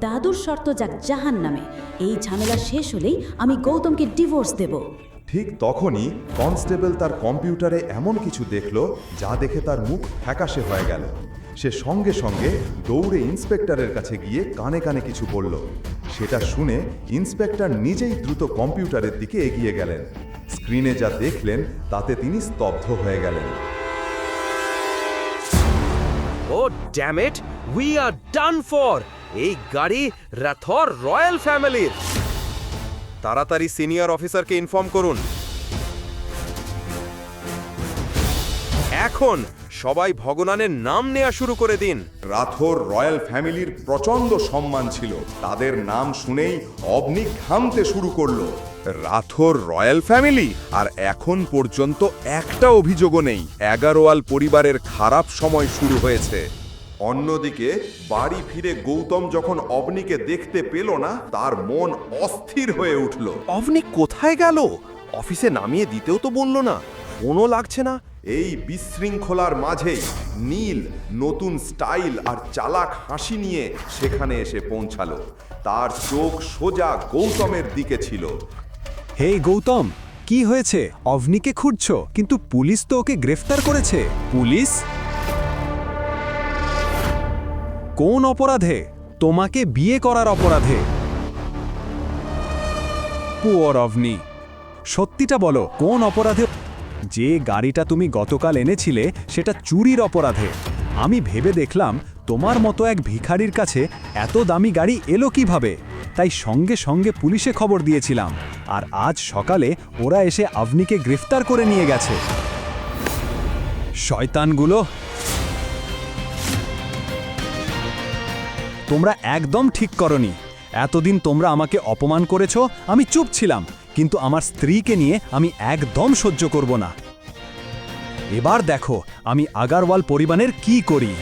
দাদুর শর্ত যাক জাহান নামে। এই ঝামেলা শেষ হলেই আমি গৌতমকে ডিভোর্স দেব। ঠিক তখনই কনস্টেবল তার কম্পিউটারে এমন কিছু দেখল যা দেখে তার মুখ ফ্যাকাশে হয়ে গেল। সে সঙ্গে সঙ্গে দৌড়ে ইন্সপেক্টরের কাছে গিয়ে কানে কানে কিছু বলল। সেটা শুনে ইন্সপেক্টর নিজেই দ্রুত কম্পিউটারের দিকে এগিয়ে গেলেন। স্ক্রিনে যা দেখলেন তাতে তিনি স্তব্ধ হয়ে গেলেন। ও dammit we are done for এই গাড়ি রাথর রয়্যাল ফ্যামিলির। তাড়াতাড়ি সিনিয়র অফিসারকে ইনফর্ম করুন। এখন সবাই ভগবানের নাম নেওয়া শুরু করে দিন। রাথোর রয়্যাল ফ্যামিলির প্রচণ্ড সম্মান ছিল। তাদের নাম শুনেই অবনি ঘামতে শুরু করল। Rathore royal family? আর এখন পর্যন্ত একটা অভিযোগও নেই। এগারোয়াল পরিবারের খারাপ সময় শুরু হয়েছে। অন্যদিকে বাড়ি ফিরে গৌতম যখন অবনিকে দেখতে পেল না তার মন অস্থির হয়ে উঠল। অভনি কোথায় গেল? অফিসে নামিয়ে দিতেও তো বলল না। ফোনও লাগছে না। এই বিশৃঙ্খলার মাঝেই নীল নতুন স্টাইল আর চালাক হাসি নিয়ে সেখানে এসে পৌঁছালো। তার চোখ সোজা গৌতমের দিকে ছিল। হেই গৌতম কি হয়েছে? অভনিকে খুঁজছ কিন্তু পুলিশ তো ওকে গ্রেফতার করেছে। পুলিশ? কোন অপরাধে? তোমাকে বিয়ে করার অপরাধে। পুয়ার অভনি সত্যিটা বলো, কোন অপরাধে? যে গাড়িটা তুমি গতকাল এনেছিলে, সেটা চুরির অপরাধে। আমি ভেবে দেখলাম, তোমার মতো এক ভিখারির কাছে এত দামি গাড়ি এলো কীভাবে? তাই সঙ্গে সঙ্গে পুলিশে খবর দিয়েছিলাম। আর আজ সকালে ওরা এসে আভনিকে গ্রেফতার করে নিয়ে গেছে। শয়তানগুলো তোমরা একদম ঠিক করনি। এতদিন তোমরা আমাকে অপমান করেছ আমি চুপ ছিলাম কিন্তু আমার স্ত্রীকে নিয়ে আমি একদম সহ্য করব না। এবার দেখো আমি আগারওয়াল পরিবারের কি করি।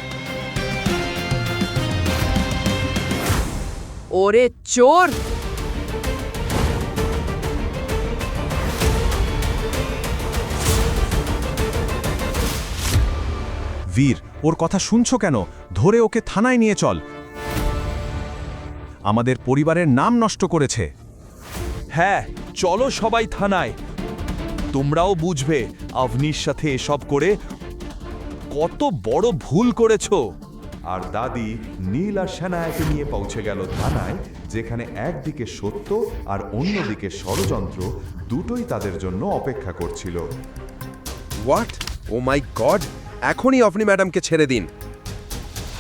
ওরে চোর! বীর ওর কথা শুনছো কেন? ধরে ওকে থানায় নিয়ে চল। আমাদের পরিবারের নাম নষ্ট করেছে। হ্যাঁ চলো সবাই থানায়। তোমরাও বুঝবে আভনির সাথে এসব করে কত বড় ভুল করেছ। আর দাদি নীল আর সেনায়াকে নিয়ে পৌঁছে গেল থানায় যেখানে একদিকে সত্য আর অন্যদিকে ষড়যন্ত্র দুটোই তাদের জন্য অপেক্ষা করছিল। হোয়াট ও মাই গড এখনই অভনি ম্যাডামকে ছেড়ে দিন।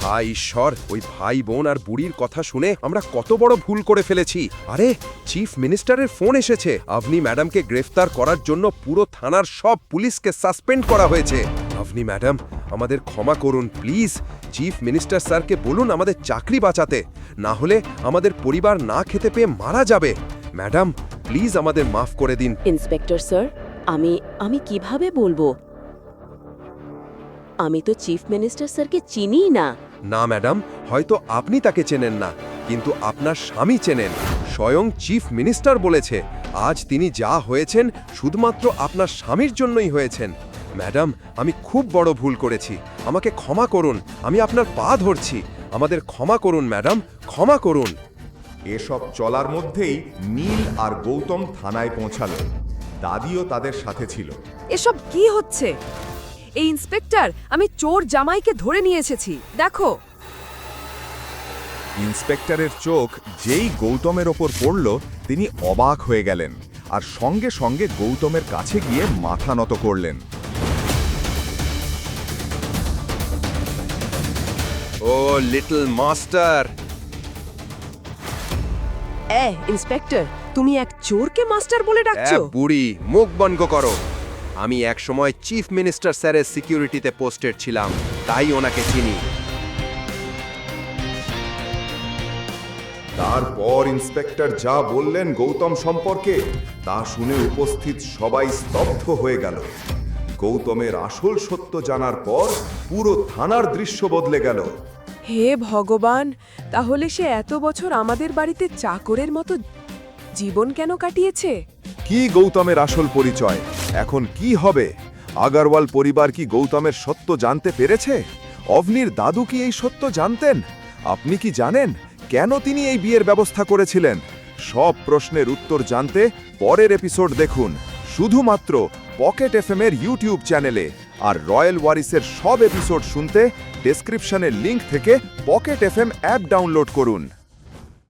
হাই ঈশ্বর, ওই ভাই বোন আর বুড়ির কথা শুনে আমরা কত বড় ভুল করে ফেলেছি। আরে, চিফ মিনিস্টারের ফোন এসেছে। আপনি ম্যাডামকে গ্রেফতার করার জন্য পুরো থানার সব পুলিশকে সাসপেন্ড করা হয়েছে। আপনি ম্যাডাম, আমাদের ক্ষমা করুন, প্লিজ। চিফ মিনিস্টার স্যারকে বলুন আমাদের চাকরি বাঁচাতে। না হলে আমাদের পরিবার না খেতে পেয়ে মারা যাবে। ম্যাডাম, প্লিজ আমাদের মাফ করে দিন। ইন্সপেক্টর স্যার, আমি আমি কীভাবে বলব? আমি তো চিফ মিনিস্টার স্যারকে চিনিই না। না ম্যাডাম হয়তো আপনি তাকে চেনেন না কিন্তু আপনার স্বামী চেনেন। স্বয়ং চিফ মিনিস্টার বলেছে আজ তিনি যা হয়েছেন শুধুমাত্র আপনার স্বামীর জন্যই হয়েছেন। ম্যাডাম আমি খুব বড় ভুল করেছি। আমাকে ক্ষমা করুন আমি আপনার পা ধরছি। আমাদের ক্ষমা করুন ম্যাডাম ক্ষমা করুন। এসব চলার মধ্যেই নীল আর গৌতম থানায় পৌঁছালো। দাদিও তাদের সাথে ছিল। এসব কি হচ্ছে? এই ইন্সপেক্টর আমি চোর জামাইকে ধরে নিয়ে এসেছি। দেখো। ইন্সপেক্টরের চোখ যেই গৌতমের ওপর পড়ল তিনি অবাক হয়ে গেলেন আর সঙ্গে সঙ্গে গৌতমের কাছে গিয়ে মাথা নত করলেন। ও লিটল মাস্টার! এ ইন্সপেক্টর তুমি এক চোরকে মাস্টার বলে ডাকছো? বুড়ি মুখ বন্ধ করো। আমি এক সময় চিফ মিনিস্টার স্যারের সিকিউরিটিতে পোস্টেড ছিলাম তাই ওনাকে চিনি। তারপর ইন্সপেক্টর যা বললেন গৌতম সম্পর্কে তা শুনে উপস্থিত সবাই স্তব্ধ হয়ে গেল। গৌতমের আসল সত্য জানার পর পুরো থানার দৃশ্য বদলে গেল। হে ভগবান তাহলে সে এত বছর আমাদের বাড়িতে চাকরের মতো জীবন কেন কাটিয়েছে? কি গৌতমের আসল পরিচয়? এখন কি হবে? আগারওয়াল পরিবার কি গৌতমের সত্য জানতে পেরেছে? অভনির দাদু কি এই সত্য জানতেন? আপনি কি জানেন কেন তিনি এই বিয়ের ব্যবস্থা করেছিলেন? সব প্রশ্নের উত্তর জানতে পরের এপিসোড দেখুন। শুধুমাত্র পকেট এফএম এর ইউটিউব চ্যানেলে আর রয়্যাল ওয়ারিসের সব এপিসোড শুনতে ডেসক্রিপশনের লিংক থেকে পকেট এফএম অ্যাপ ডাউনলোড করুন।